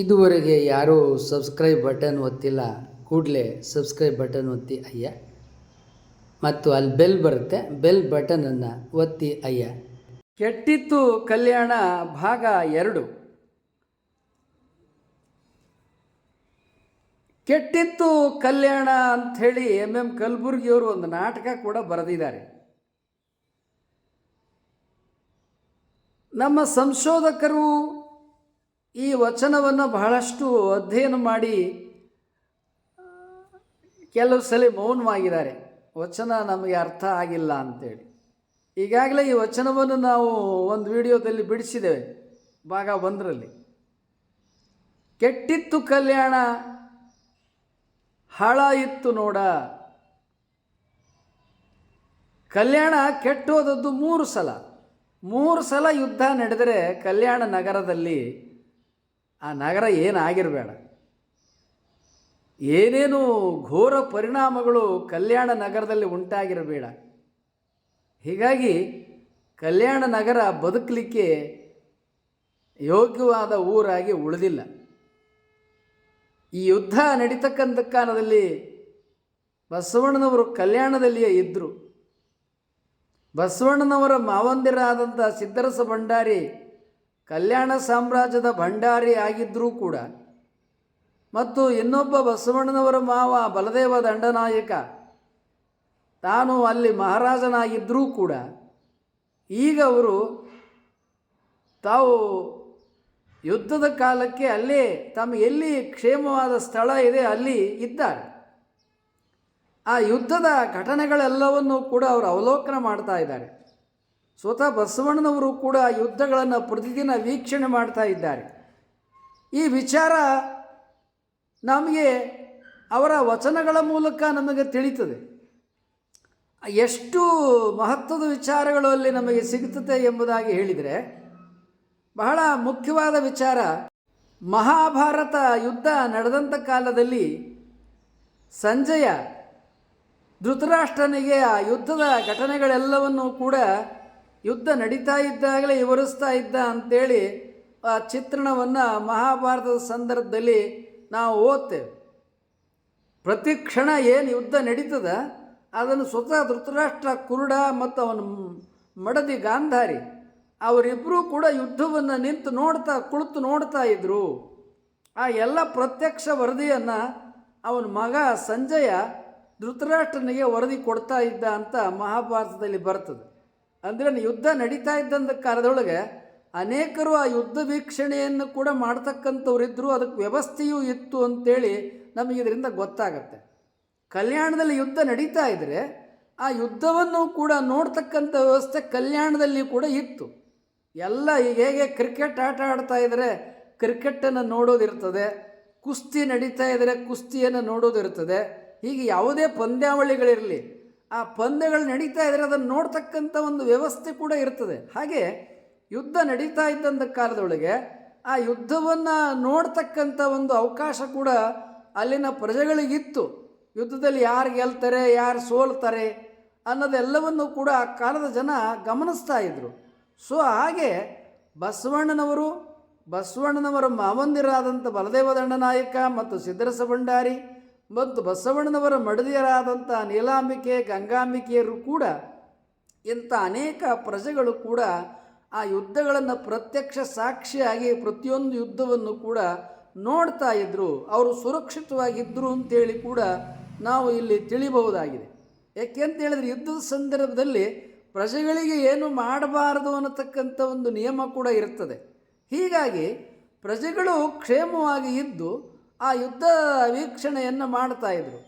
ಇದುವರೆಗೆ ಯಾರೂ subscribe button ಒತ್ತಿಲ್ಲ, ಕೂಡಲೇ ಸಬ್ಸ್ಕ್ರೈಬ್ ಬಟನ್ ಒತ್ತಿ ಅಯ್ಯ. ಮತ್ತು ಅಲ್ಲಿ ಬೆಲ್ ಬರುತ್ತೆ, ಬೆಲ್ ಬಟನನ್ನು ಒತ್ತಿ ಅಯ್ಯ. ಕೆಟ್ಟಿತ್ತು ಕಲ್ಯಾಣ ಭಾಗ ಎರಡು. ಕೆಟ್ಟಿತ್ತು ಕಲ್ಯಾಣ ಅಂಥೇಳಿ ಎಂ ಎಂ ಕಲಬುರ್ಗಿಯವರು ಒಂದು ನಾಟಕ ಕೂಡ ಬರೆದಿದ್ದಾರೆ. ನಮ್ಮ ಸಂಶೋಧಕರು ಈ ವಚನವನ್ನು ಬಹಳಷ್ಟು ಅಧ್ಯಯನ ಮಾಡಿ, ಕೆಲವು ಸಲ ಮೌನವಾಗಿದ್ದಾರೆ. ವಚನ ನಮಗೆ ಅರ್ಥ ಆಗಿಲ್ಲ ಅಂತೇಳಿ. ಈಗಾಗಲೇ ಈ ವಚನವನ್ನು ನಾವು ಒಂದು ವಿಡಿಯೋದಲ್ಲಿ ಬಿಡಿಸಿದ್ದೇವೆ, ಭಾಗ ಒಂದರಲ್ಲಿ. ಕೆಟ್ಟಿತ್ತು ಕಲ್ಯಾಣ ಹಾಳಾಯಿತ್ತು ನೋಡ. ಕಲ್ಯಾಣ ಕೆಟ್ಟೋದದ್ದು ಮೂರು ಸಲ. ಮೂರು ಸಲ ಯುದ್ಧ ನಡೆದರೆ ಕಲ್ಯಾಣ ನಗರದಲ್ಲಿ ಆ ನಗರ ಏನಾಗಿರಬೇಡ. ಏನೇನು ಘೋರ ಪರಿಣಾಮಗಳು ಕಲ್ಯಾಣ ನಗರದಲ್ಲಿ ಉಂಟಾಗಿರಬೇಡ. ಹೀಗಾಗಿ ಕಲ್ಯಾಣ ನಗರ ಬದುಕಲಿಕ್ಕೆ ಯೋಗ್ಯವಾದ ಊರಾಗಿ ಉಳಿದಿಲ್ಲ. ಈ ಯುದ್ಧ ನಡೀತಕ್ಕಂಥ ಕಾಲದಲ್ಲಿ ಬಸವಣ್ಣನವರು ಕಲ್ಯಾಣದಲ್ಲಿಯೇ ಇದ್ದರು ಬಸವಣ್ಣನವರ ಮಾವಂದಿರಾದಂಥ ಸಿದ್ದರಸ ಭಂಡಾರಿ ಕಲ್ಯಾಣ ಸಾಮ್ರಾಜ್ಯದ ಭಂಡಾರಿ ಆಗಿದ್ದರೂ ಕೂಡ ಮತ್ತು ಇನ್ನೊಬ್ಬ ಬಸವಣ್ಣನವರ ಮಾವ ಬಲದೇವ ದಂಡನಾಯಕ ತಾನು ಅಲ್ಲಿ ಮಹಾರಾಜನಾಗಿದ್ದರೂ ಕೂಡ ಈಗ ಅವರು ತಾವು ಯುದ್ಧದ ಕಾಲಕ್ಕೆ ಅಲ್ಲೇ ತಮ್ಮ ಎಲ್ಲಿ ಕ್ಷೇಮವಾದ ಸ್ಥಳ ಇದೆ ಅಲ್ಲಿ ಇದ್ದಾರೆ. ಆ ಯುದ್ಧದ ಘಟನೆಗಳೆಲ್ಲವನ್ನೂ ಕೂಡ ಅವರು ಅವಲೋಕನ ಮಾಡ್ತಾ ಇದ್ದಾರೆ. ಸ್ವತಃ ಬಸವಣ್ಣನವರು ಕೂಡ ಯುದ್ಧಗಳನ್ನು ಪ್ರತಿದಿನ ವೀಕ್ಷಣೆ ಮಾಡ್ತಾ ಇದ್ದಾರೆ. ಈ ವಿಚಾರ ನಮಗೆ ಅವರ ವಚನಗಳ ಮೂಲಕ ನಮಗೆ ತಿಳಿತದೆ. ಎಷ್ಟು ಮಹತ್ವದ ವಿಚಾರಗಳು ಅಲ್ಲಿ ನಮಗೆ ಸಿಗುತ್ತದೆ ಎಂಬುದಾಗಿ ಹೇಳಿದರೆ, ಬಹಳ ಮುಖ್ಯವಾದ ವಿಚಾರ ಮಹಾಭಾರತ ಯುದ್ಧ ನಡೆದಂಥ ಕಾಲದಲ್ಲಿ ಸಂಜಯ ಧೃತರಾಷ್ಟ್ರನಿಗೆ ಆ ಯುದ್ಧದ ಘಟನೆಗಳೆಲ್ಲವನ್ನೂ ಕೂಡ ಯುದ್ಧ ನಡೀತಾ ಇದ್ದಾಗಲೇ ವಿವರಿಸ್ತಾ ಇದ್ದ ಅಂಥೇಳಿ ಆ ಚಿತ್ರಣವನ್ನು ಮಹಾಭಾರತದ ಸಂದರ್ಭದಲ್ಲಿ ನಾವು ಓದ್ತೇವೆ. ಪ್ರತಿ ಕ್ಷಣ ಏನು ಯುದ್ಧ ನಡೀತದ, ಅದನ್ನು ಸ್ವತಃ ಧೃತರಾಷ್ಟ್ರ ಕುರುಡ ಮತ್ತು ಅವನ ಮಡದಿ ಗಾಂಧಾರಿ ಅವರಿಬ್ಬರೂ ಕೂಡ ಯುದ್ಧವನ್ನು ನಿಂತು ನೋಡ್ತಾ, ಕುಳಿತು ನೋಡ್ತಾ ಇದ್ದರು ಆ ಎಲ್ಲ ಪ್ರತ್ಯಕ್ಷ ವರದಿಯನ್ನು ಅವನ ಮಗ ಸಂಜಯ ಧೃತರಾಷ್ಟ್ರನಿಗೆ ವರದಿ ಕೊಡ್ತಾ ಇದ್ದ ಅಂತ ಮಹಾಭಾರತದಲ್ಲಿ ಬರ್ತದೆ. ಅಂದರೆ ಯುದ್ಧ ನಡೀತಾ ಇದ್ದಂಥ ಕಾಲದೊಳಗೆ ಅನೇಕರು ಆ ಯುದ್ಧ ವೀಕ್ಷಣೆಯನ್ನು ಕೂಡ ಮಾಡ್ತಕ್ಕಂಥವ್ರಿದ್ದರು ಅದಕ್ಕೆ ವ್ಯವಸ್ಥೆಯೂ ಇತ್ತು ಅಂತೇಳಿ ನಮಗೆ ಇದರಿಂದ ಗೊತ್ತಾಗತ್ತೆ. ಕಲ್ಯಾಣದಲ್ಲಿ ಯುದ್ಧ ನಡೀತಾ ಇದ್ದರೆ ಆ ಯುದ್ಧವನ್ನು ಕೂಡ ನೋಡ್ತಕ್ಕಂಥ ವ್ಯವಸ್ಥೆ ಕಲ್ಯಾಣದಲ್ಲಿ ಕೂಡ ಇತ್ತು. ಎಲ್ಲ ಈಗ ಹೇಗೆ ಕ್ರಿಕೆಟ್ ಆಟ ಆಡ್ತಾ ಇದ್ದರೆ ಕ್ರಿಕೆಟನ್ನು ನೋಡೋದಿರ್ತದೆ, ಕುಸ್ತಿ ನಡೀತಾ ಇದ್ದರೆ ಕುಸ್ತಿಯನ್ನು ನೋಡೋದಿರ್ತದೆ. ಹೀಗೆ ಯಾವುದೇ ಪಂದ್ಯಾವಳಿಗಳಿರಲಿ ಆ ಪಂದ್ಯಗಳು ನಡೀತಾ ಇದ್ದರೆ ಅದನ್ನು ನೋಡ್ತಕ್ಕಂಥ ಒಂದು ವ್ಯವಸ್ಥೆ ಕೂಡ ಇರ್ತದೆ. ಹಾಗೆ ಯುದ್ಧ ನಡೀತಾ ಇದ್ದಂಥ ಕಾಲದೊಳಗೆ ಆ ಯುದ್ಧವನ್ನು ನೋಡ್ತಕ್ಕಂಥ ಒಂದು ಅವಕಾಶ ಕೂಡ ಅಲ್ಲಿನ ಪ್ರಜೆಗಳಿಗಿತ್ತು. ಯುದ್ಧದಲ್ಲಿ ಯಾರು ಗೆಲ್ತಾರೆ, ಯಾರು ಸೋಲ್ತಾರೆ ಅನ್ನೋದೆಲ್ಲವನ್ನು ಕೂಡ ಆ ಕಾಲದ ಜನ ಗಮನಿಸ್ತಾ ಇದ್ದರು ಸೊ ಹಾಗೆ ಬಸವಣ್ಣನವರು, ಬಸವಣ್ಣನವರ ಮಾವಂದಿರಾದಂಥ ಬಲದೇವ ದಂಡನಾಯಕ ಮತ್ತು ಸಿದ್ದರಸ ಭಂಡಾರಿ ಮತ್ತು ಬಸವಣ್ಣನವರ ಮಡದಿಯರಾದಂಥ ನೀಲಾಂಬಿಕೆ, ಗಂಗಾಂಬಿಕೆಯರು ಕೂಡ ಇಂಥ ಅನೇಕ ಪ್ರಜೆಗಳು ಕೂಡ ಆ ಯುದ್ಧಗಳನ್ನು ಪ್ರತ್ಯಕ್ಷ ಸಾಕ್ಷಿಯಾಗಿ ಪ್ರತಿಯೊಂದು ಯುದ್ಧವನ್ನು ಕೂಡ ನೋಡ್ತಾ ಇದ್ದರು ಅವರು ಸುರಕ್ಷಿತವಾಗಿದ್ದರು ಅಂತೇಳಿ ಕೂಡ ನಾವು ಇಲ್ಲಿ ತಿಳಿಬಹುದಾಗಿದೆ ಯಾಕೆಂತ ಹೇಳಿದ್ರೆ ಯುದ್ಧದ ಸಂದರ್ಭದಲ್ಲಿ ಪ್ರಜೆಗಳಿಗೆ ಏನು ಮಾಡಬಾರದು ಅನ್ನತಕ್ಕಂಥ ಒಂದು ನಿಯಮ ಕೂಡ ಇರ್ತದೆ. ಹೀಗಾಗಿ ಪ್ರಜೆಗಳು ಕ್ಷೇಮವಾಗಿ ಇದ್ದು ಆ ಯುದ್ಧ ವೀಕ್ಷಣೆಯನ್ನು ಮಾಡ್ತಾ ಇದ್ರು.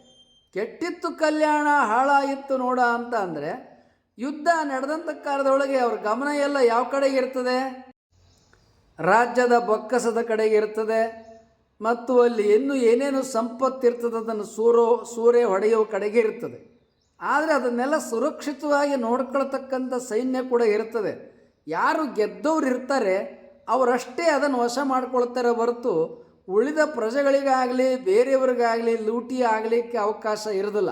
ಕೆಟ್ಟಿತ್ತು ಕಲ್ಯಾಣ, ಹಾಳಾಗಿತ್ತು ನೋಡ ಅಂತ ಅಂದರೆ ಯುದ್ಧ ನಡೆದಂಥ ಕಾಲದೊಳಗೆ ಅವ್ರ ಗಮನ ಎಲ್ಲ ಯಾವ ಕಡೆಗೆ ಇರ್ತದೆ? ರಾಜ್ಯದ ಬೊಕ್ಕಸದ ಕಡೆಗೆ ಇರ್ತದೆ. ಮತ್ತು ಅಲ್ಲಿ ಇನ್ನೂ ಏನೇನು ಸಂಪತ್ತಿರ್ತದೆ ಅದನ್ನು ಸೂರೋ, ಸೂರೆ ಹೊಡೆಯೋ ಕಡೆಗೆ ಇರ್ತದೆ. ಆದರೆ ಅದನ್ನೆಲ್ಲ ಸುರಕ್ಷಿತವಾಗಿ ನೋಡ್ಕೊಳ್ತಕ್ಕಂಥ ಸೈನ್ಯ ಕೂಡ ಇರ್ತದೆ. ಯಾರು ಗೆದ್ದವ್ರು ಇರ್ತಾರೆ, ಅವರಷ್ಟೇ ಅದನ್ನು ವಶ ಮಾಡ್ಕೊಳ್ತಾರೆ ಹೊರತು ಉಳಿದ ಪ್ರಜೆಗಳಿಗಾಗಲಿ, ಬೇರೆಯವ್ರಿಗಾಗಲಿ ಲೂಟಿ ಆಗಲಿಕ್ಕೆ ಅವಕಾಶ ಇರೋದಿಲ್ಲ.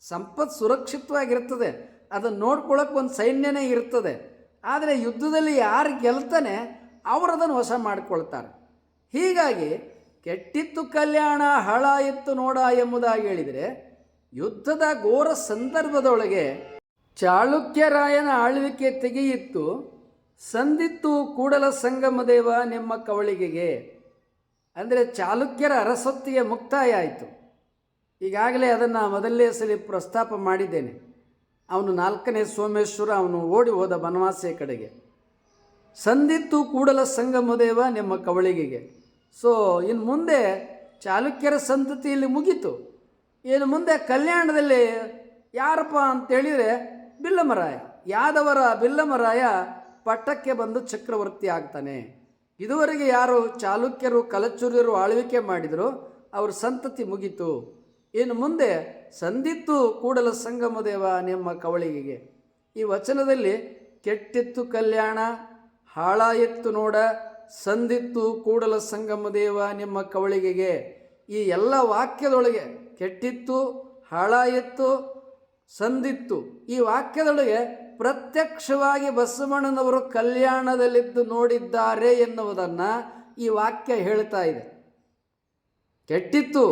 ಸಂಪತ್ತು ಸುರಕ್ಷಿತವಾಗಿರ್ತದೆ. ಅದನ್ನು ನೋಡ್ಕೊಳ್ಳೋಕೆ ಒಂದು ಸೈನ್ಯನೇ ಇರ್ತದೆ. ಆದರೆ ಯುದ್ಧದಲ್ಲಿ ಯಾರು ಗೆಲ್ತಾನೆ ಅವರು ಅದನ್ನು ವಶ ಮಾಡಿಕೊಳ್ತಾರೆ. ಹೀಗಾಗಿ ಕೆಟ್ಟಿತ್ತು ಕಲ್ಯಾಣ ಹಾಳಾಯಿತ್ತು ನೋಡ ಎಂಬುದಾಗಿ ಹೇಳಿದರೆ, ಯುದ್ಧದ ಘೋರ ಸಂದರ್ಭದೊಳಗೆ ಚಾಳುಕ್ಯರಾಯನ ಆಳ್ವಿಕೆ ತೆಗೆಯಿತ್ತು, ಸಂದಿತ್ತು ಕೂಡಲ ಸಂಗಮದೇವ ನಿಮ್ಮ ಕವಳಿಗೆಗೆ. ಅಂದರೆ ಚಾಲುಕ್ಯರ ಅರಸೊತ್ತಿಗೆ ಮುಕ್ತಾಯ ಆಯಿತು. ಈಗಾಗಲೇ ಅದನ್ನು ಮೊದಲನೇ ಸಲ ಪ್ರಸ್ತಾಪ ಮಾಡಿದ್ದೇನೆ. ಅವನು ನಾಲ್ಕನೇ ಸೋಮೇಶ್ವರ, ಅವನು ಓಡಿ ಹೋದ ಬನವಾಸಿಯ ಕಡೆಗೆ. ಸಂದಿತ್ತು ಕೂಡಲ ಸಂಗಮದೇವ ನಿಮ್ಮ ಕವಳಿಗೆಗೆ. ಸೊ ಇನ್ನು ಮುಂದೆ ಚಾಲುಕ್ಯರ ಸಂತತಿಯಲ್ಲಿ ಮುಗೀತು. ಇನ್ನು ಮುಂದೆ ಕಲ್ಯಾಣದಲ್ಲಿ ಯಾರಪ್ಪ ಅಂತೇಳಿದರೆ ಬಿಲ್ಲಮರಾಯ. ಯಾದವರ ಬಿಲ್ಲಮರಾಯ ಪಟ್ಟಕ್ಕೆ ಬಂದು ಚಕ್ರವರ್ತಿ ಆಗ್ತಾನೆ. ಇದುವರೆಗೆ ಯಾರು ಚಾಲುಕ್ಯರು, ಕಲಚುರ್ಯರು ಆಳ್ವಿಕೆ ಮಾಡಿದರು ಅವ್ರ ಸಂತತಿ ಮುಗೀತು. ಇನ್ನು ಮುಂದೆ ಸಂದಿತ್ತು ಕೂಡಲ ಸಂಗಮದೇವ ನಿಮ್ಮ ಕವಳಿಗೆಗೆ. ಈ ವಚನದಲ್ಲಿ ಕೆಟ್ಟಿತ್ತು ಕಲ್ಯಾಣ, ಹಾಳಾಯಿತ್ತು ನೋಡ, ಸಂದಿತ್ತು ಕೂಡಲ ಸಂಗಮದೇವ ನಿಮ್ಮ ಕವಳಿಗೆಗೆ. ಈ ಎಲ್ಲ ವಾಕ್ಯದೊಳಗೆ ಕೆಟ್ಟಿತ್ತು, ಹಾಳಾಯಿತ್ತು, ಸಂದಿತ್ತು, ಈ ವಾಕ್ಯದೊಳಗೆ ಪ್ರತ್ಯಕ್ಷವಾಗಿ ಬಸವಣ್ಣನವರು ಕಲ್ಯಾಣದಲ್ಲಿದ್ದು ನೋಡಿದ್ದಾರೆ ಎನ್ನುವುದನ್ನು ಈ ವಾಕ್ಯ ಹೇಳ್ತಾ ಇದೆ. ಕೆಟ್ಟಿತ್ತು,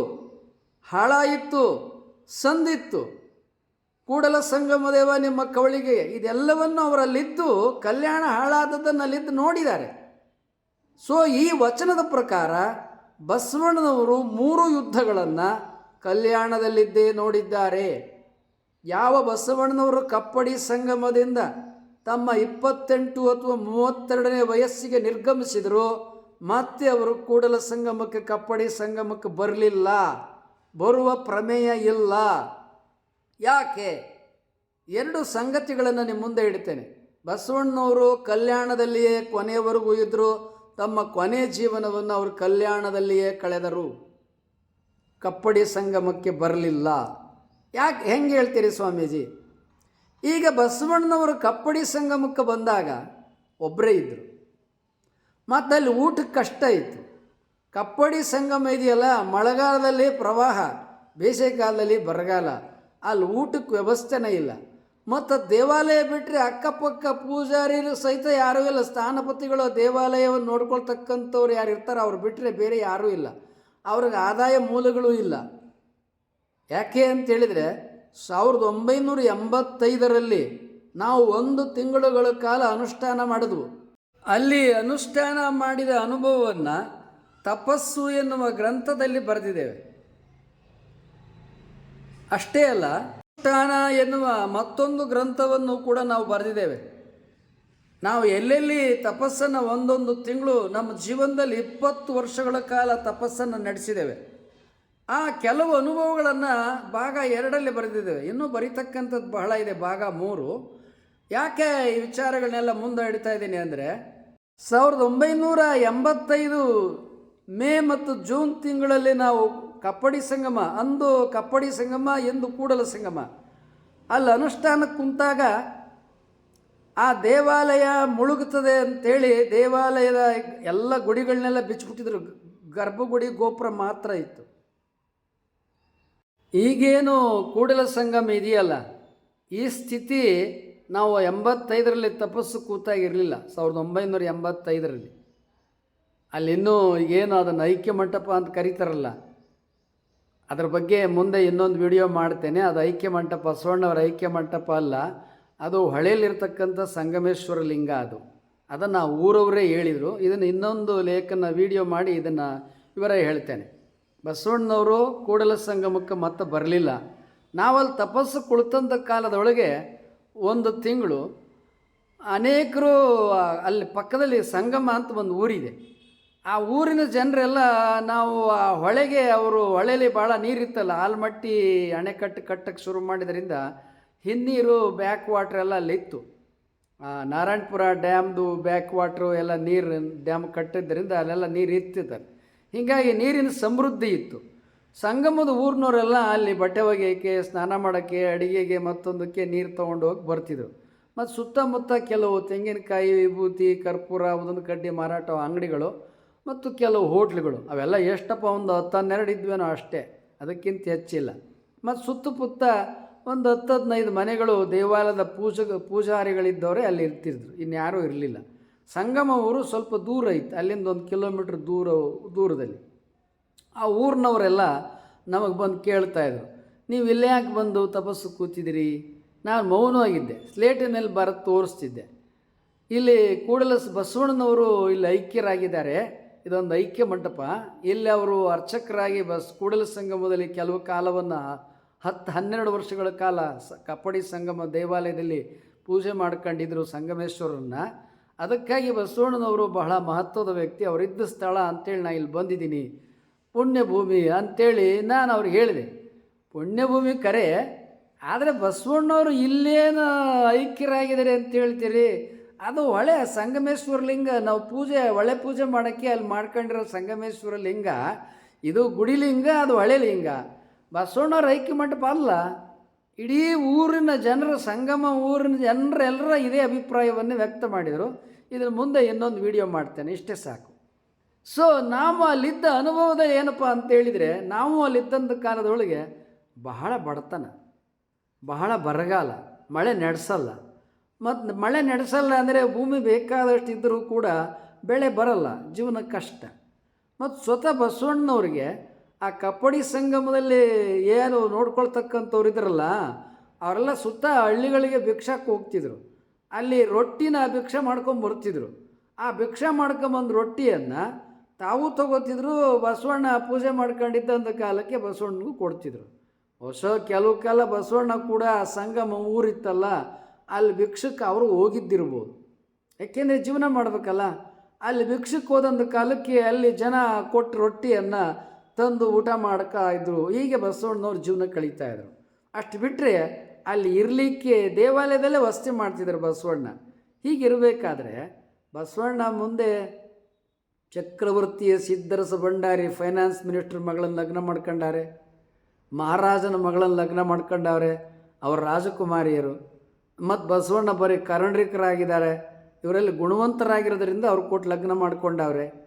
ಹಾಳಾಯಿತ್ತು, ಸಂದಿತ್ತು. ಕೂಡಲ ಸಂಗಮದೇವ ನಿಮ್ಮ ಕವಳಿಗೆ, ಇದೆಲ್ಲವನ್ನು ಅವರಲ್ಲಿದ್ದು ಕಲ್ಯಾಣ ಹಾಳಾದದ್ದನ್ನು ಅಲ್ಲಿದ್ದು ನೋಡಿದ್ದಾರೆ. ಸೊ ಈ ವಚನದ ಪ್ರಕಾರ ಬಸವಣ್ಣನವರು ಮೂರು ಯುದ್ಧಗಳನ್ನು ಕಲ್ಯಾಣದಲ್ಲಿದ್ದೇ ನೋಡಿದ್ದಾರೆ. ಯಾವ ಬಸವಣ್ಣನವರು ಕಪ್ಪಡಿ ಸಂಗಮದಿಂದ ತಮ್ಮ ಇಪ್ಪತ್ತೆಂಟು ಅಥವಾ ಮೂವತ್ತೆರಡನೇ ವಯಸ್ಸಿಗೆ ನಿರ್ಗಮಿಸಿದರು ಮತ್ತೆ ಅವರು ಕೂಡಲ ಸಂಗಮಕ್ಕೆ, ಕಪ್ಪಡಿ ಸಂಗಮಕ್ಕೆ ಬರಲಿಲ್ಲ. ಬರುವ ಪ್ರಮೇಯ ಇಲ್ಲ. ಯಾಕೆ? ಎರಡು ಸಂಗತಿಗಳನ್ನು ನಿಮ್ಮ ಮುಂದೆ ಇಡ್ತೇನೆ. ಬಸವಣ್ಣನವರು ಕಲ್ಯಾಣದಲ್ಲಿಯೇ ಕೊನೆಯವರೆಗೂ ಇದ್ದರು ತಮ್ಮ ಕೊನೆ ಜೀವನವನ್ನು ಅವರು ಕಲ್ಯಾಣದಲ್ಲಿಯೇ ಕಳೆದರು. ಕಪ್ಪಡಿ ಸಂಗಮಕ್ಕೆ ಬರಲಿಲ್ಲ. ಯಾಕೆ ಹೆಂಗೆ ಹೇಳ್ತೀರಿ ಸ್ವಾಮೀಜಿ? ಈಗ ಬಸವಣ್ಣನವರು ಕಪ್ಪಡಿ ಸಂಗಮಕ್ಕೆ ಬಂದಾಗ ಒಬ್ಬರೇ ಇದ್ದರು ಮತ್ತು ಅಲ್ಲಿ ಊಟಕ್ಕೆ ಕಷ್ಟ ಇತ್ತು. ಕಪ್ಪಡಿ ಸಂಗಮ ಇದೆಯಲ್ಲ, ಮಳೆಗಾಲದಲ್ಲಿ ಪ್ರವಾಹ, ಬೇಸಿಗೆಗಾಲದಲ್ಲಿ ಬರಗಾಲ, ಅಲ್ಲಿ ಊಟಕ್ಕೆ ವ್ಯವಸ್ಥೆನೇ ಇಲ್ಲ. ಮತ್ತು ದೇವಾಲಯ ಬಿಟ್ಟರೆ ಅಕ್ಕಪಕ್ಕ ಪೂಜಾರಿರು ಸಹಿತ ಯಾರೂ ಇಲ್ಲ. ಸ್ಥಾನಪತಿಗಳು ದೇವಾಲಯವನ್ನು ನೋಡ್ಕೊಳ್ತಕ್ಕಂಥವ್ರು ಯಾರು ಇರ್ತಾರೆ ಅವ್ರು ಬಿಟ್ಟರೆ ಬೇರೆ ಯಾರೂ ಇಲ್ಲ. ಅವ್ರಿಗೆ ಆದಾಯ ಮೂಲಗಳೂ ಇಲ್ಲ. ಯಾಕೆ ಅಂತೇಳಿದರೆ ಸಾವಿರದ ಒಂಬೈನೂರ ಎಂಬತ್ತೈದರಲ್ಲಿ ನಾವು ಒಂದು ತಿಂಗಳುಗಳ ಕಾಲ ಅನುಷ್ಠಾನ ಮಾಡಿದ್ವು. ಅಲ್ಲಿ ಅನುಷ್ಠಾನ ಮಾಡಿದ ಅನುಭವವನ್ನು ತಪಸ್ಸು ಎನ್ನುವ ಗ್ರಂಥದಲ್ಲಿ ಬರೆದಿದ್ದೇವೆ. ಅಷ್ಟೇ ಅಲ್ಲ, ಅನುಷ್ಠಾನ ಎನ್ನುವ ಮತ್ತೊಂದು ಗ್ರಂಥವನ್ನು ಕೂಡ ನಾವು ಬರೆದಿದ್ದೇವೆ. ನಾವು ಎಲ್ಲೆಲ್ಲಿ ತಪಸ್ಸನ್ನು ಒಂದೊಂದು ತಿಂಗಳು ನಮ್ಮ ಜೀವನದಲ್ಲಿ ಇಪ್ಪತ್ತು ವರ್ಷಗಳ ಕಾಲ ತಪಸ್ಸನ್ನು ನಡೆಸಿದ್ದೇವೆ. ಆ ಕೆಲವು ಅನುಭವಗಳನ್ನು ಭಾಗ ಎರಡಲ್ಲಿ ಬರೆದಿದ್ದೇವೆ. ಇನ್ನೂ ಬರೀತಕ್ಕಂಥದ್ದು ಬಹಳ ಇದೆ, ಭಾಗ ಮೂರು. ಯಾಕೆ ಈ ವಿಚಾರಗಳನ್ನೆಲ್ಲ ಮುಂದೆ ಇಡ್ತಾ ಇದ್ದೀನಿ ಅಂದರೆ, ಸಾವಿರದ ಒಂಬೈನೂರ ಎಂಬತ್ತೈದು ಮೇ ಮತ್ತು ಜೂನ್ ತಿಂಗಳಲ್ಲಿ ನಾವು ಕಪ್ಪಡಿ ಸಂಗಮ, ಅಂದು ಕಪ್ಪಡಿ ಸಂಗಮ, ಎಂದು ಕೂಡಲ ಸಂಗಮ. ಅಲ್ಲಿ ಅನುಷ್ಠಾನಕ್ಕೆ ಕುಂತಾಗ ಆ ದೇವಾಲಯ ಮುಳುಗುತ್ತದೆ ಅಂತೇಳಿ ದೇವಾಲಯದ ಎಲ್ಲ ಗುಡಿಗಳನ್ನೆಲ್ಲ ಬಿಚ್ಚಿಬಿಟ್ಟಿದ್ರು. ಗರ್ಭಗುಡಿ, ಗೋಪುರ ಮಾತ್ರ ಇತ್ತು. ಈಗೇನು ಕೂಡಲ ಸಂಗಮ ಇದೆಯಲ್ಲ? ಈ ಸ್ಥಿತಿ ನಾವು ಎಂಬತ್ತೈದರಲ್ಲಿ ತಪಸ್ಸು ಕೂತಾಗಿರಲಿಲ್ಲ, ಸಾವಿರದ ಒಂಬೈನೂರ ಎಂಬತ್ತೈದರಲ್ಲಿ. ಅಲ್ಲಿ ಇನ್ನೂ ಏನು ಅದನ್ನು ಐಕ್ಯ ಮಂಟಪ ಅಂತ ಕರೀತಾರಲ್ಲ. ಅದ್ರ ಬಗ್ಗೆ ಮುಂದೆ ಇನ್ನೊಂದು ವಿಡಿಯೋ ಮಾಡ್ತೇನೆ. ಅದು ಐಕ್ಯ ಮಂಟಪ ಬಸವಣ್ಣವರ ಐಕ್ಯ ಮಂಟಪ ಅಲ್ಲ, ಅದು ಹೊಳೆಯಲ್ಲಿರ್ತಕ್ಕಂಥ ಸಂಗಮೇಶ್ವರ ಲಿಂಗ ಅದು. ಅದನ್ನು ಊರವರೇ ಹೇಳಿದರು. ಇದನ್ನು ಇನ್ನೊಂದು ಲೇಖನ ವಿಡಿಯೋ ಮಾಡಿ ಇದನ್ನು ವಿವರ ಹೇಳ್ತೇನೆ. ಬಸವಣ್ಣನವರು ಕೂಡಲ ಸಂಗಮಕ್ಕೆ ಮತ್ತೆ ಬರಲಿಲ್ಲ. ನಾವಲ್ಲಿ ತಪಸ್ಸು ಕುಳಿತಂಥ ಕಾಲದೊಳಗೆ ಒಂದು ತಿಂಗಳು ಅನೇಕರು ಅಲ್ಲಿ ಪಕ್ಕದಲ್ಲಿ ಸಂಗಮ ಅಂತ ಒಂದು ಊರಿದೆ. ಆ ಊರಿನ ಜನರೆಲ್ಲ ನಾವು ಆ ಹೊಳೆಗೆ ಅವರು ಹೊಳೆಯಲ್ಲಿ ಭಾಳ ನೀರಿತ್ತಲ್ಲ, ಆಲ್ಮಟ್ಟಿ ಅಣೆಕಟ್ಟು ಕಟ್ಟಕ್ಕೆ ಶುರು ಮಾಡಿದ್ರಿಂದ ಹಿನ್ನೀರು ಬ್ಯಾಕ್ ವಾಟ್ರ್ ಎಲ್ಲ ಅಲ್ಲಿತ್ತು ಆ, ನಾರಾಯಣಪುರ ಡ್ಯಾಮ್ದು ಬ್ಯಾಕ್ ವಾಟ್ರು ಎಲ್ಲ ನೀರು ಡ್ಯಾಮ್ ಕಟ್ಟಿದ್ದರಿಂದ ಅಲ್ಲೆಲ್ಲ ನೀರು ಇತ್ತಿದ್ದಾರೆ ಹೀಗಾಗಿ ನೀರಿನ ಸಮೃದ್ಧಿ ಇತ್ತು. ಸಂಗಮದ ಊರಿನವರೆಲ್ಲ ಅಲ್ಲಿ ಬಟ್ಟೆ ಒಗೆಯೋಕ್ಕೆ ಸ್ನಾನ ಮಾಡೋಕ್ಕೆ, ಅಡಿಗೆಗೆ ಮತ್ತೊಂದಕ್ಕೆ ನೀರು ತೊಗೊಂಡು ಹೋಗಿ ಬರ್ತಿದ್ರು. ಮತ್ತು ಸುತ್ತಮುತ್ತ ಕೆಲವು ತೆಂಗಿನಕಾಯಿ, ವಿಭೂತಿ, ಕರ್ಪೂರ ಒಂದೊಂದು ಕಡ್ಡಿ, ಮಾರಾಟ ಅಂಗಡಿಗಳು ಮತ್ತು ಕೆಲವು ಹೋಟ್ಲುಗಳು. ಅವೆಲ್ಲ ಎಷ್ಟಪ್ಪ ಒಂದು ಹತ್ತು ಹನ್ನೆರಡು ಇದ್ವೇನೋ ಅಷ್ಟೇ. ಅದಕ್ಕಿಂತ ಹೆಚ್ಚಿಲ್ಲ. ಮತ್ತು ಸುತ್ತಮುತ್ತ ಒಂದು ಹತ್ತು ಹದಿನೈದು ಮನೆಗಳು, ದೇವಾಲಯದ ಪೂಜ, ಪೂಜಾರಿಗಳಿದ್ದವರೇ ಅಲ್ಲಿ ಇರ್ತಿದ್ರು. ಇನ್ಯಾರೂ ಇರಲಿಲ್ಲ. ಸಂಗಮ ಊರು ಸ್ವಲ್ಪ ದೂರ ಐತೆ ಅಲ್ಲಿಂದ ಒಂದು ಕಿಲೋಮೀಟ್ರ್ ದೂರ, ದೂರದಲ್ಲಿ. ಆ ಊರಿನವರೆಲ್ಲ ನಮಗೆ ಬಂದು ಕೇಳ್ತಾ ಇದ್ರು, ನೀವು ಇಲ್ಲೇ ಯಾಕೆ ಬಂದು ತಪಸ್ಸು ಕೂತಿದ್ದೀರಿ? ನಾನು ಮೌನವಾಗಿದ್ದೆ ಸ್ಲೇಟಿನಲ್ಲಿ ಬರ ತೋರಿಸ್ತಿದ್ದೆ. ಇಲ್ಲಿ ಕೂಡಲ ಬಸವಣ್ಣನವರು ಇಲ್ಲಿ ಐಕ್ಯರಾಗಿದ್ದಾರೆ, ಇದೊಂದು ಐಕ್ಯ ಮಂಟಪ. ಇಲ್ಲಿ ಅವರು ಅರ್ಚಕರಾಗಿ ಬಸ್ ಕೂಡಲ ಸಂಗಮದಲ್ಲಿ ಕೆಲವು ಕಾಲವನ್ನು ಹತ್ತು ಹನ್ನೆರಡು ವರ್ಷಗಳ ಕಾಲ ಸ, ಕಪ್ಪಡಿ ಸಂಗಮ ದೇವಾಲಯದಲ್ಲಿ ಪೂಜೆ ಮಾಡ್ಕೊಂಡಿದ್ರು ಸಂಗಮೇಶ್ವರನ್ನ. ಅದಕ್ಕಾಗಿ ಬಸವಣ್ಣನವರು ಬಹಳ ಮಹತ್ವದ ವ್ಯಕ್ತಿ. ಅವರಿದ್ದ ಸ್ಥಳ ಅಂತೇಳಿ ನಾನು ಇಲ್ಲಿ ಬಂದಿದ್ದೀನಿ. ಪುಣ್ಯಭೂಮಿ ಅಂತೇಳಿ ನಾನು ಅವ್ರಿಗೆ ಹೇಳಿದೆ. ಪುಣ್ಯಭೂಮಿ ಕರೆ, ಆದರೆ ಬಸವಣ್ಣವರು ಇಲ್ಲೇನು ಐಕ್ಯರಾಗಿದ್ದಾರೆ ಅಂತ ಹೇಳ್ತೀರಿ? ಅದು ಹೊಳೆ ಸಂಗಮೇಶ್ವರ ಲಿಂಗ, ನಾವು ಪೂಜೆ ಹೊಳೆ ಪೂಜೆ ಮಾಡೋಕ್ಕೆ ಅಲ್ಲಿ ಮಾಡ್ಕೊಂಡಿರೋ ಸಂಗಮೇಶ್ವರ ಲಿಂಗ, ಇದು ಗುಡಿ ಲಿಂಗ, ಅದು ಹೊಳೆ ಲಿಂಗ. ಬಸವಣ್ಣವ್ರ ಐಕ್ಯ ಮಂಟಪ ಅಲ್ಲ. ಇಡೀ ಊರಿನ ಜನರ ಸಂಗಮ, ಊರಿನ ಜನರೆಲ್ಲರ ಇದೇ ಅಭಿಪ್ರಾಯವನ್ನು ವ್ಯಕ್ತ ಮಾಡಿದರು. ಇದ್ರ ಮುಂದೆ ಇನ್ನೊಂದು ವಿಡಿಯೋ ಮಾಡ್ತೇನೆ, ಇಷ್ಟೇ ಸಾಕು. ಸೊ ನಾವು ಅಲ್ಲಿದ್ದ ಅನುಭವದ ಏನಪ್ಪ ಅಂತೇಳಿದರೆ ನಾವು ಅಲ್ಲಿದ್ದಂಥ ಕಾಲದೊಳಗೆ ಬಹಳ ಬಡತನ, ಬಹಳ ಬರಗಾಲ, ಮಳೆ ನಡೆಸಲ್ಲ. ಮತ್ತು ಮಳೆ ನಡೆಸಲ್ಲ ಅಂದರೆ ಭೂಮಿ ಬೇಕಾದಷ್ಟು ಇದ್ದರೂ ಕೂಡ ಬೆಳೆ ಬರಲ್ಲ, ಜೀವನ ಕಷ್ಟ. ಮತ್ತು ಸ್ವತಃ ಬಸವಣ್ಣವ್ರಿಗೆ ಆ ಕಪ್ಪಡಿ ಸಂಗಮದಲ್ಲಿ ಏನು ನೋಡ್ಕೊಳ್ತಕ್ಕಂಥವ್ರು ಇದ್ರಲ್ಲ, ಅವರೆಲ್ಲ ಸುತ್ತ ಹಳ್ಳಿಗಳಿಗೆ ಭಿಕ್ಷಕ್ಕೆ ಹೋಗ್ತಿದ್ರು. ಅಲ್ಲಿ ರೊಟ್ಟಿನ ಭಿಕ್ಷೆ ಮಾಡ್ಕೊಂಡು ಬರ್ತಿದ್ರು. ಆ ಭಿಕ್ಷೆ ಮಾಡ್ಕೊಂಬಂದು ರೊಟ್ಟಿಯನ್ನು ತಾವು ತಗೋತಿದ್ರು, ಬಸವಣ್ಣ ಪೂಜೆ ಮಾಡ್ಕೊಂಡಿದ್ದಂಥ ಕಾಲಕ್ಕೆ ಬಸವಣ್ಣಗೂ ಕೊಡ್ತಿದ್ರು. ಹೊಸ ಕೆಲವು ಕಾಲ ಬಸವಣ್ಣ ಕೂಡ ಆ ಸಂಗಮ ಊರಿತ್ತಲ್ಲ, ಅಲ್ಲಿ ಭಿಕ್ಷಕ್ಕೆ ಅವರು ಹೋಗಿದ್ದಿರ್ಬೋದು. ಯಾಕೆಂದರೆ ಜೀವನ ಮಾಡಬೇಕಲ್ಲ, ಅಲ್ಲಿ ಭಿಕ್ಷಕ್ಕೆ ಹೋದಂಥ ಕಾಲಕ್ಕೆ ಅಲ್ಲಿ ಜನ ಕೊಟ್ಟು ರೊಟ್ಟಿಯನ್ನು ತಂದು ಊಟ ಮಾಡ್ತಾ ಇದ್ರು. ಹೀಗೆ ಬಸವಣ್ಣವ್ರ ಜೀವನ ಕಳೀತಾ ಇದ್ರು. ಅಷ್ಟು ಬಿಟ್ಟರೆ ಅಲ್ಲಿ ಇರಲಿಕ್ಕೆ ದೇವಾಲಯದಲ್ಲೇ ವಸತಿ ಮಾಡ್ತಿದ್ರು ಬಸವಣ್ಣ. ಹೀಗಿರಬೇಕಾದ್ರೆ ಬಸವಣ್ಣ ಮುಂದೆ ಚಕ್ರವರ್ತಿಯ ಸಿದ್ದರಸ ಭಂಡಾರಿ ಫೈನಾನ್ಸ್ ಮಿನಿಸ್ಟರ್ ಮಗಳನ್ನು ಲಗ್ನ ಮಾಡ್ಕೊಂಡಾರೆ. ಮಹಾರಾಜನ ಮಗಳನ್ನು ಲಗ್ನ ಮಾಡ್ಕೊಂಡವ್ರೆ. ಅವರ ರಾಜಕುಮಾರಿಯರು. ಮತ್ತು ಬಸವಣ್ಣ ಬರೀ ಕರಣರಿಕರಾಗಿದ್ದಾರೆ ಇವರಲ್ಲಿ ಗುಣವಂತರಾಗಿರೋದ್ರಿಂದ ಅವ್ರು ಕೊಟ್ಟು ಲಗ್ನ ಮಾಡ್ಕೊಂಡವ್ರೆ.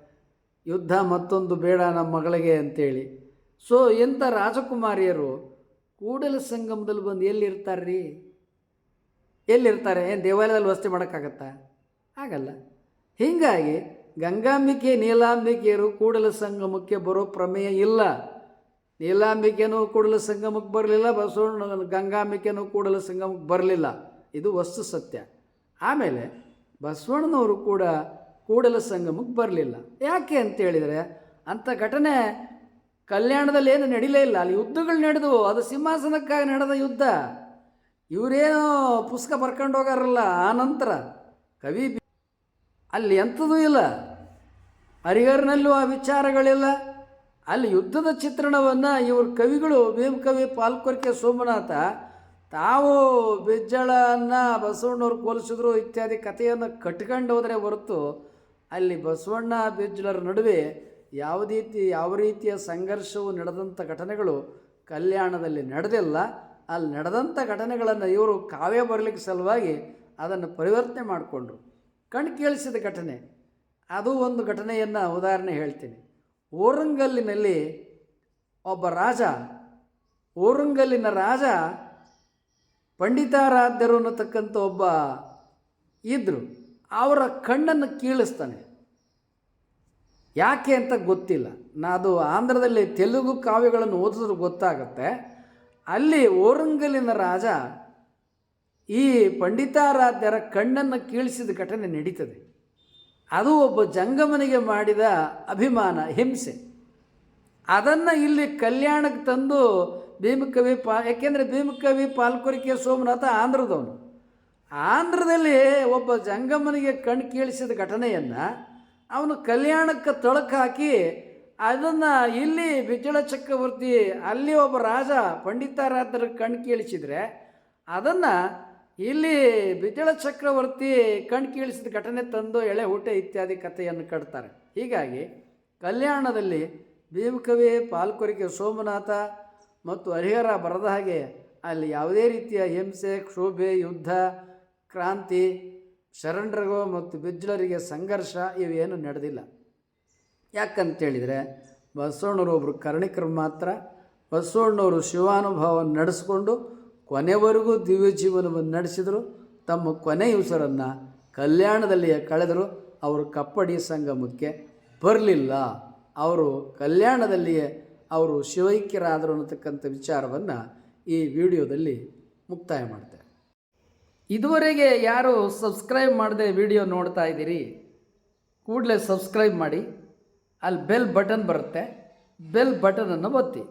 ಯುದ್ಧ ಮತ್ತೊಂದು ಬೇಡ ನಮ್ಮ ಮಗಳಿಗೆ ಅಂತೇಳಿ. ಸೊ ಎಂಥ ರಾಜಕುಮಾರಿಯರು ಕೂಡಲ ಸಂಗಮದಲ್ಲಿ ಬಂದು ಎಲ್ಲಿರ್ತಾರೆ ರೀ ಎಲ್ಲಿರ್ತಾರೆ? ಏನು ದೇವಾಲಯದಲ್ಲಿ ವಸತಿ ಮಾಡೋಕ್ಕಾಗತ್ತಾ? ಆಗಲ್ಲ. ಹೀಗಾಗಿ ಗಂಗಾಂಬಿಕೆ, ನೀಲಾಂಬಿಕೆಯರು ಕೂಡಲ ಸಂಗಮಕ್ಕೆ ಬರೋ ಪ್ರಮೇಯ ಇಲ್ಲ. ನೀಲಾಂಬಿಕೆನೂ ಕೂಡಲ ಸಂಗಮಕ್ಕೆ ಬರಲಿಲ್ಲ ಬಸವಣ್ಣ ಗಂಗಾಂಬಿಕೆನೂ ಕೂಡಲ ಸಂಗಮಕ್ಕೆ ಬರಲಿಲ್ಲ. ಇದು ವಸ್ತು ಸತ್ಯ. ಆಮೇಲೆ ಬಸವಣ್ಣನವರು ಕೂಡ ಕೂಡಲ ಸಂಗಮಕ್ಕೆ ಬರಲಿಲ್ಲ. ಯಾಕೆ ಅಂತ ಹೇಳಿದರೆ, ಅಂಥ ಘಟನೆ ಕಲ್ಯಾಣದಲ್ಲಿ ಏನು ನಡೀಲೇ ಇಲ್ಲ. ಅಲ್ಲಿ ಯುದ್ಧಗಳು ನಡೆದವು. ಅದು ಸಿಂಹಾಸನಕ್ಕಾಗಿ ನಡೆದ ಯುದ್ಧ. ಇವರೇನೋ ಪುಸ್ತಕ ಬರ್ಕೊಂಡು ಹೋಗಾರಲ್ಲ. ಆ ನಂತರ ಕವಿ ಅಲ್ಲಿ ಎಂಥದೂ ಇಲ್ಲ. ಹರಿಹರನಲ್ಲೂ ಆ ವಿಚಾರಗಳಿಲ್ಲ. ಅಲ್ಲಿ ಯುದ್ಧದ ಚಿತ್ರಣವನ್ನು ಇವ್ರ ಕವಿಗಳು ಭೀಮಕವಿ ಪಾಲ್ಕೊರ್ಕೆ ಸೋಮನಾಥ ತಾವು ಬೆಜ್ಜಳನ್ನು ಬಸವಣ್ಣವ್ರು ಕೋಲಿಸಿದ್ರು ಇತ್ಯಾದಿ ಕಥೆಯನ್ನು ಕಟ್ಕೊಂಡು ಹೋದರೆ ಹೊರತು ಅಲ್ಲಿ ಬಸವಣ್ಣ ಬಿಜ್ಜಳರ ನಡುವೆ ಯಾವ ರೀತಿ ಯಾವ ರೀತಿಯ ಸಂಘರ್ಷವು ನಡೆದಂಥ ಘಟನೆಗಳು ಕಲ್ಯಾಣದಲ್ಲಿ ನಡೆದಿಲ್ಲ ಅಲ್ಲಿ ನಡೆದಂಥ ಘಟನೆಗಳನ್ನು ಇವರು ಕಾವ್ಯ ಬರಲಿಕ್ಕೆ ಸಲುವಾಗಿ ಅದನ್ನು ಪರಿವರ್ತನೆ ಮಾಡಿಕೊಂಡ್ರು. ಕಣ್ ಕೇಳಿಸಿದ ಘಟನೆ. ಅದು ಒಂದು ಘಟನೆಯನ್ನು ಉದಾಹರಣೆ ಹೇಳ್ತೀನಿ. ಓರಂಗಲ್ಲಿನಲ್ಲಿ ಒಬ್ಬ ರಾಜ, ಓರಂಗಲ್ಲಿನ ರಾಜ ಪಂಡಿತಾರಾಧ್ಯರು ಅನ್ನತಕ್ಕಂಥ ಒಬ್ಬ ಇದ್ದರು ಅವರ ಕಣ್ಣನ್ನು ಕೀಳಿಸ್ತಾನೆ. ಯಾಕೆ ಅಂತ ಗೊತ್ತಿಲ್ಲ. ನಾ ಅದು ಆಂಧ್ರದಲ್ಲಿ ತೆಲುಗು ಕಾವ್ಯಗಳನ್ನು ಓದಿದ್ರೆ ಗೊತ್ತಾಗುತ್ತೆ. ಅಲ್ಲಿ ಓರಂಗಲಿನ ರಾಜ ಈ ಪಂಡಿತಾರಾಧ್ಯರ ಕಣ್ಣನ್ನು ಕೀಳಿಸಿದ ಘಟನೆ ನಡೀತದೆ. ಅದು ಒಬ್ಬ ಜಂಗಮನಿಗೆ ಮಾಡಿದ ಅಭಿಮಾನ, ಹಿಂಸೆ. ಅದನ್ನು ಇಲ್ಲಿ ಕಲ್ಯಾಣಕ್ಕೆ ತಂದು ಭೀಮಕವಿ ಪಾ, ಯಾಕೆಂದರೆ ಭೀಮಕವಿ ಪಾಲ್ಕೊರಿಕೆ ಸೋಮನಾಥ ಆಂಧ್ರದವನು. ಆಂಧ್ರದಲ್ಲಿ ಒಬ್ಬ ಜಂಗಮನಿಗೆ ಕಣ್ ಕೀಳಿಸಿದ ಘಟನೆಯನ್ನು ಅವನು ಕಲ್ಯಾಣಕ್ಕೆ ತೊಳಕಾಕಿ ಹಾಕಿ ಅದನ್ನು ಇಲ್ಲಿ ಬಿಜ್ಜಳ ಚಕ್ರವರ್ತಿ, ಅಲ್ಲಿ ಒಬ್ಬ ರಾಜ ಪಂಡಿತಾರಾಧರ ಕಣ್ ಕೀಳಿಸಿದರೆ ಅದನ್ನು ಇಲ್ಲಿ ಬಿಜ್ಜಳ ಚಕ್ರವರ್ತಿ ಕಣ್ ಕೀಳಿಸಿದ ಘಟನೆ ತಂದು ಎಳೆ ಊಟ ಇತ್ಯಾದಿ ಕಥೆಯನ್ನು ಕಟ್ತಾರೆ. ಹೀಗಾಗಿ ಕಲ್ಯಾಣದಲ್ಲಿ ಭೀಮಕವಿ, ಪಾಲ್ಕೊರಿಕೆ ಸೋಮನಾಥ ಮತ್ತು ಹರಿಹರ ಬರದ ಹಾಗೆ ಅಲ್ಲಿ ಯಾವುದೇ ರೀತಿಯ ಹಿಂಸೆ, ಕ್ಷೋಭೆ, ಯುದ್ಧ ಕ್ರಾಂತಿ ಶರಣರಿಗೂ ಮತ್ತು ಬಿಜ್ಜಳರಿಗೆ ಸಂಘರ್ಷ ಇವೇನು ನಡೆದಿಲ್ಲ. ಯಾಕಂತೇಳಿದರೆ ಬಸವಣ್ಣರೊಬ್ಬರು ಕರ್ಣಿಕರು ಮಾತ್ರ ಬಸವಣ್ಣವರು ಶಿವಾನುಭವವನ್ನು ನಡೆಸಿಕೊಂಡು ಕೊನೆವರೆಗೂ ದಿವ್ಯ ಜೀವನವನ್ನು ನಡೆಸಿದರು. ತಮ್ಮ ಕೊನೆಯುಸರನ್ನು ಕಲ್ಯಾಣದಲ್ಲಿಯೇ ಕಲ್ಯಾಣದಲ್ಲಿ ಕಳೆದರು. ಅವರು ಕಪ್ಪಡಿ ಸಂಗಮಕ್ಕೆ ಬರಲಿಲ್ಲ. ಅವರು ಕಲ್ಯಾಣದಲ್ಲಿಯೇ ಅವರು ಶಿವೈಕ್ಯರಾದರು ಅನ್ನತಕ್ಕಂಥ ವಿಚಾರವನ್ನು ಈ ವಿಡಿಯೋದಲ್ಲಿ ಮುಕ್ತಾಯ ಮಾಡ್ತೇವೆ. ಇದುವರೆಗೆ ಯಾರು ಸಬ್ಸ್ಕ್ರೈಬ್ ಮಾಡದೆ ವಿಡಿಯೋ ನೋಡ್ತಾ ಇದ್ದೀರಿ, ಕೂಡಲೇ ಸಬ್ಸ್ಕ್ರೈಬ್ ಮಾಡಿ. ಅಲ್ಲಿ ಬೆಲ್ ಬಟನ್ ಬರುತ್ತೆ, ಬೆಲ್ ಬಟನನ್ನು ಒತ್ತಿ.